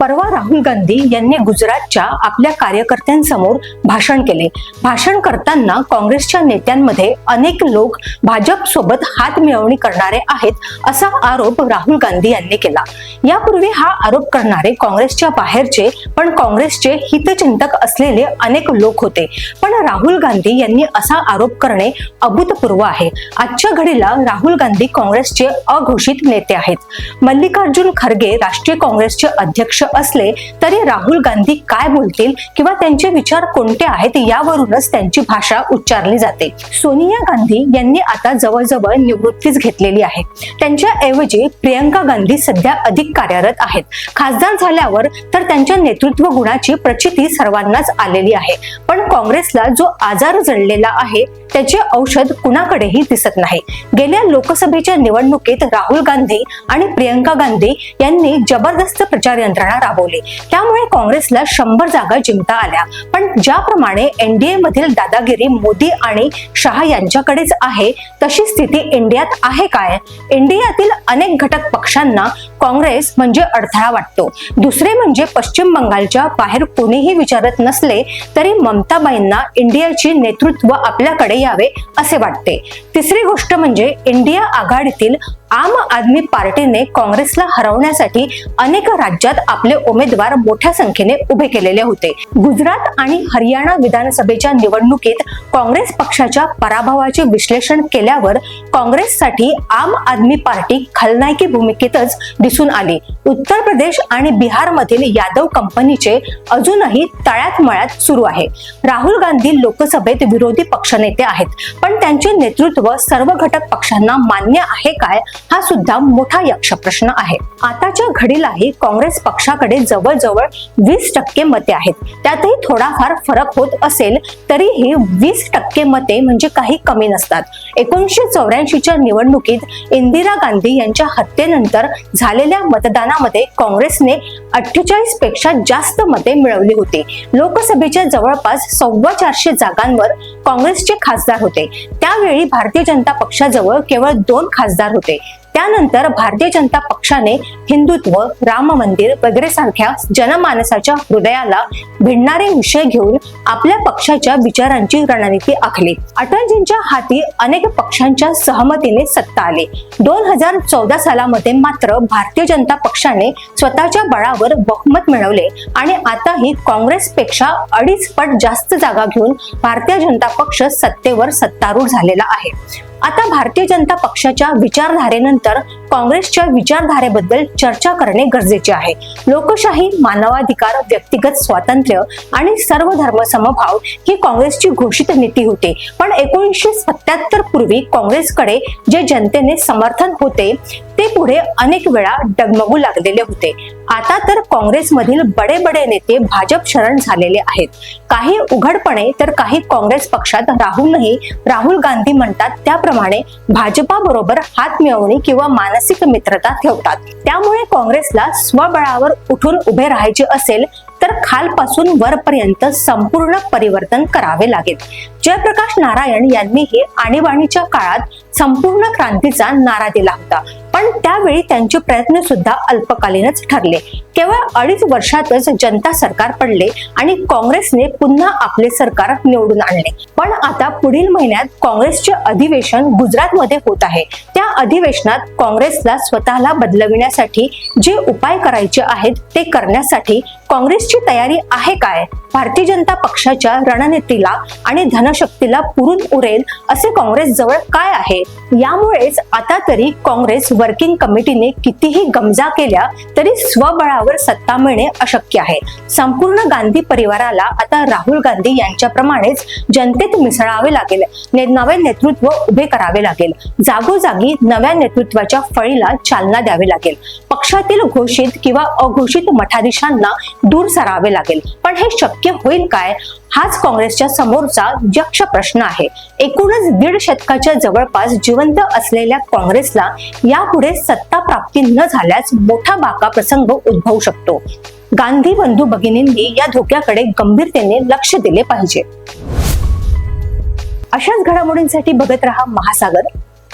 परवा राहुल गांधी यांनी गुजरातच्या आपल्या कार्यकर्त्यांसमोर भाषण केले. भाषण करताना काँग्रेसच्या नेत्यांमध्ये अनेक लोक भाजप सोबत हात मिळवणी करणारे आहेत असा आरोप राहुल गांधी यांनी केला. यापूर्वी हा आरोप करणारे काँग्रेसच्या बाहेरचे पण काँग्रेसचे हितचिंतक असलेले अनेक लोक होते. पण राहुल गांधी यांनी असा आरोप करणे अभूतपूर्व आहे. आजच्या घडीला राहुल गांधी काँग्रेसचे अघोषित नेते आहेत. मल्लिकार्जुन खरगे राष्ट्रीय काँग्रेसचे अध्यक्ष असले तरी राहुल गांधी काय बोलतील किंवा त्यांचे विचार कोणते आहेत यावरूनच त्यांची भाषा उच्चारली जाते. सोनिया गांधी यांनी आता जवळजवळ निवृत्तीच घेतलेली आहे. त्यांच्या ऐवजी प्रियंका गांधी सध्या अधिक कार्यरत आहेत. खासदार झाल्यावर तर त्यांच्या नेतृत्व गुणाची प्रचिती सर्वांनाच आलेली आहे. पण काँग्रेसला जो आजार जडलेला आहे त्याचे औषध कुणाकडेही दिसत नाही. गेल्या लोकसभेच्या निवडणुकीत राहुल गांधी आणि प्रियंका गांधी यांनी जबरदस्त प्रचार यंत्रणा राबवली. त्यामुळे काँग्रेसला शंभर जागा जिंकता आल्या. पण ज्याप्रमाणे एनडीए मधील दादागिरी मोदी आणि शहा यांच्याकडेच आहे तशी स्थिती इंडियात आहे काय? इंडियातील अनेक घटक पक्षांना काँग्रेस म्हणजे अडथळा वाटतो. दुसरे म्हणजे पश्चिम बंगालच्या बाहेर कोणीही विचारत नसले तरी ममताबाईंना इंडियाची नेतृत्व आपल्याकडे यावे असे वाटते. तिसरी गोष्ट म्हणजे इंडिया आघाडीतील आम आदमी पार्टीने काँग्रेसला हरवण्यासाठी अनेक राज्यात आपले उमेदवार मोठ्या संख्येने उभे केलेले होते. गुजरात आणि हरियाणा विधानसभेच्या निवडणुकीत काँग्रेस पक्षाच्या पराभवाचे विश्लेषण केल्यावर काँग्रेससाठी आम आदमी पार्टी खलनायकी भूमिकेतच दिसून आली. उत्तर प्रदेश आणि बिहारमधील यादव कंपनीचे अजूनही तळ्यात मळ्यात सुरू आहे. राहुल गांधी लोकसभेत विरोधी पक्षनेते आहेत पण त्यांचे नेतृत्व सर्व घटक पक्षांना मान्य आहे काय हा सुद्धा मोठा यक्ष प्रश्न आहे. आताच्या घडीलाही काँग्रेस पक्षाकडे जवळजवळ वीस टक्के मते आहेत. त्यातही थोडाफार फरक होत असेल तरीही वीस टक्के मते म्हणजे काही कमी नसतात. एकोणीसशे चौऱ्याऐंशीच्या निवडणुकीत इंदिरा गांधी यांच्या हत्येनंतर झाले झालेल्या मतदानामध्ये काँग्रेसने अठ्ठेचाळीसपेक्षा जास्त मते मिळवली होती. लोकसभेच्या जवळपास सव्वा चारशे जागांवर काँग्रेसचे खासदार होते. त्यावेळी भारतीय जनता पक्षाजवळ केवळ दोन खासदार होते. त्यानंतर भारतीय जनता पक्षाने हिंदुत्व राम मंदिर वगैरे सारख्या जनमानसाच्या हृदयाला भिडणारे विषय घेऊन आपल्या पक्षाच्या विचारांची रणनीती आखली. अटलजींच्या हाती अनेक पक्षांच्या सहमतीने सत्ता आली. दोन हजार चौदा सालामध्ये मात्र भारतीय जनता पक्षाने स्वतःच्या बळावर बहुमत मिळवले आणि आताही काँग्रेसपेक्षा अडीच पट जास्त जागा घेऊन भारतीय जनता पक्ष सत्तेवर सत्तारूढ झालेला आहे. आता भारतीय जनता पक्षाच्या विचारधारेनंतर काँग्रेसच्या विचारधारेबद्दल चर्चा करणे गरजेचे आहे. लोकशाही मानवाधिकार व्यक्तिगत स्वातंत्र्य आणि सर्व धर्म समभाव ही काँग्रेसची घोषित नीती होती. पण एकोणीसशे सत्याहत्तर पूर्वी काँग्रेसकडे जे जनतेने समर्थन होते ते पुढे अनेक वेळा डगमगू लागलेले होते. आता तर काँग्रेसमधील बडे बडे नेते भाजप शरण झालेले आहेत. काही उघडपणे तर काही काँग्रेस पक्षात राहूनही राहुल गांधी म्हणतात त्याप्रमाणे भाजपा बरोबर हात मिळवणी किंवा मान मानसिक मित्रता ठेवतात. त्यामुळे काँग्रेसला स्वबळावर उठून उभे राहायचे असेल तर खालपासून वरपर्यंत संपूर्ण परिवर्तन करावे लागेल. जयप्रकाश नारायण यांनी हे आणीबाणीच्या काळात संपूर्ण क्रांतीचा नारा दिला होता. पण त्यावेळी त्यांचे प्रयत्न सुद्धा अल्पकालीनच ठरले. केवळ अडीच वर्षातच जनता सरकार पडले आणि काँग्रेसने पुन्हा आपले सरकार निवडून आणले. पण आता पुढील महिन्यात काँग्रेसचे अधिवेशन गुजरातमध्ये होत आहे. त्या अधिवेशनात काँग्रेसला स्वतःला बदलविण्यासाठी जे उपाय करायचे आहेत ते करण्यासाठी काँग्रेसची तयारी आहे काय? भारतीय जनता पक्षाच्या रणनीतीला आणि धनशक्तीला पुरून उरेल असे काँग्रेस जवळ काय आहे? यामुळेच आता तरी काँग्रेस वर्किंग कमिटीने कितीही गमजा केल्या तरी स्वबळावर सत्ता मिळणे अशक्य आहे. संपूर्ण गांधी परिवाराला आता राहुल गांधी यांच्याप्रमाणेच जनतेत मिसळावे लागेल. नवे नेतृत्व उभे करावे लागेल. जागोजागी नव्या नेतृत्वाच्या फळीला चालना द्यावी लागेल. पक्षातील घोषित किंवा अघोषित मठाधीशांना दूर सरावे लागेल. पण हे शक्य होईल काय हाच काँग्रेसच्या समोरचा यक्ष प्रश्न आहे. एकूणच दीड शतकाच्या जवळपास जिवंत असलेल्या काँग्रेसला यापुढे सत्ता प्राप्ती न झाल्यास मोठा बाका प्रसंग उद्भवू शकतो. गांधी बंधू भगिनींनी या धोक्याकडे गंभीरतेने लक्ष दिले पाहिजे. अशाच घडामोडींसाठी बघत रहा महासागर.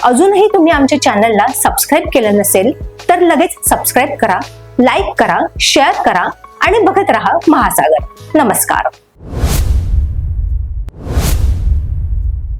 अजूनही तुम्ही आमच्या चॅनलला सबस्क्राईब केलं नसेल तर लगेच सबस्क्राईब करा लाईक करा शेअर करा आणि बघत रहा महासागर. नमस्कार